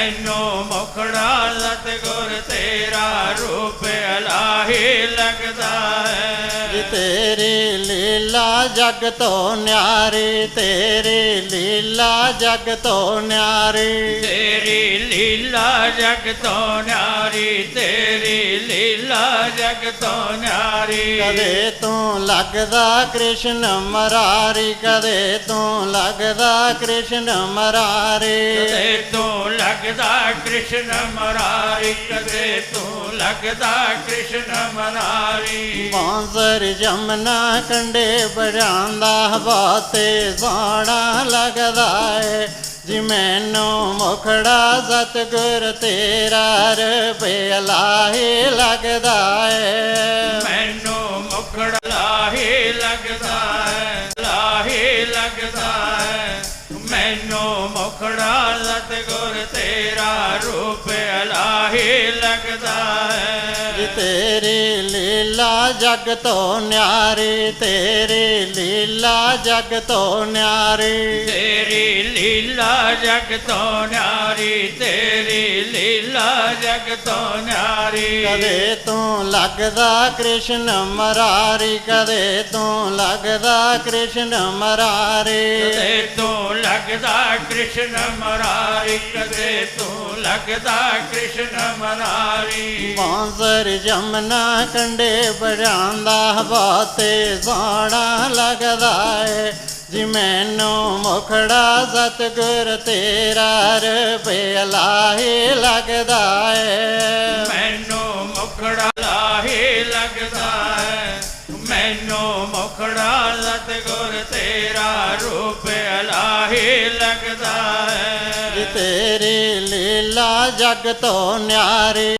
ਮੈਨੂੰ ਮੁਖੜਾ ਸਤਿਗੁਰ ਤੇਰਾ ਰੂਪ ਅਲਾਹੀ ਲੱਗਦਾ ਹੈ। ਤੇਰੀ ਲੀਲਾ ਜਗ ਤੋਂ ਨਿਆਰੀ ਤੇਰੀ ਲੀਲਾ ਜਗ ਤੋਂ ਨਿਆਰੀ। ਤੇਰੀ ਲੀਲਾ ਜਗ ਤੋਂ ਨਿਆਰੀ ਤੇਰੀ ਲੀਲਾ ਜਗ ਤੋਂ ਨਿਆਰੀ। ਕਦੇ ਤੂੰ ਲੱਗਦਾ ਕ੍ਰਿਸ਼ਨ ਮਰਾਰੀ ਕਦੇ ਤੂੰ ਲੱਗਦਾ ਕ੍ਰਿਸ਼ਨ ਮਰਾਰੀ। ਲੱਗਦਾ ਕ੍ਰਿਸ਼ਨ ਮਰਾਰੀ ਕਦੇ ਤੂੰ ਲੱਗਦਾ ਕ੍ਰਿਸ਼ਨ ਮਰਾਰੀ ਬਾਂਸਰ ਜਮਨਾ ਕੰਡੇ ਬਜਾਂਦਾ ਬਾਤੇ ਸੋਹਣਾ ਲੱਗਦਾ ਏ। ਜੀ ਮੈਨੂੰ ਮੁਖੜਾ ਸਤਗੁਰ ਤੇਰਾ ਰੁਪਿਆ ਲਾਹੇ ਲੱਗਦਾ ਏ। ਮੈਨੂੰ ਮੁਖੜਾ ਲਾਹੇ ਲੱਗਦਾ ਮੈਨੂੰ ਮੁਖੜਾ ਸਤਿਗੁਰ ਤੇਰਾ ਰੂਪ ਲਾਹੇ ਲੱਗਦਾ ਹੈ। ਤੇਰੀ ਲੀਲਾ ਜਗ ਤੋਂ ਨਿਆਰੀ ਤੇਰੀ ਲੀਲਾ ਜਗ ਤੋਂ ਨਿਆਰੀ। ਤੇਰੀ ਲੀਲਾ ਜਗ ਤੋਂ ਨਿਆਰੀ ਤੇਰੀ ਲੀਲਾ ਜਗ ਤੋਂ ਨਿਆਰੀ। ਕਦੇ ਤੂੰ ਲੱਗਦਾ ਕ੍ਰਿਸ਼ਨ ਮਰਾਰੀ ਕਦੇ ਤੂੰ ਲੱਗਦਾ ਕ੍ਰਿਸ਼ਨ ਮਰਾਰੀ। ਕਦੇ ਤੂੰ ਲੱਗਦਾ ਕ੍ਰਿਸ਼ਨ ਮਰਾਰੀ ਕਦੇ ਤੂੰ ਲੱਗਦਾ ਕ੍ਰਿਸ਼ਨ ਮਰਾਰੀ। ਬਾਂਸਰ ਜਮਨਾ ਕੰਡੇ ਬਜਾਂਦਾ ਬਾਤੇ ਸੋਹਣਾ ਲੱਗਦਾ ਏ। ਜੀ ਮੈਨੂੰ ਮੁਖੜਾ ਸਤਗੁਰ ਤੇਰਾ ਰੁਪਿਆ ਲਾਹੇ ਲੱਗਦਾ ਏ ਮੈਨੂੰ ਮੁਖੜਾ ਲਾਹੇ ਲੱਗਦਾ ਹੈ। ਮੈਨੂੰ ਮੁਖੜਾ ਸਤਿਗੁਰ ਤੇਰਾ ਰੂਪ ਲਾਹੇ ਲੱਗਦਾ ਹੈ। ਤੇਰੀ ਲੀਲਾ ਜਗ ਤੋਂ ਨਿਆਰੀ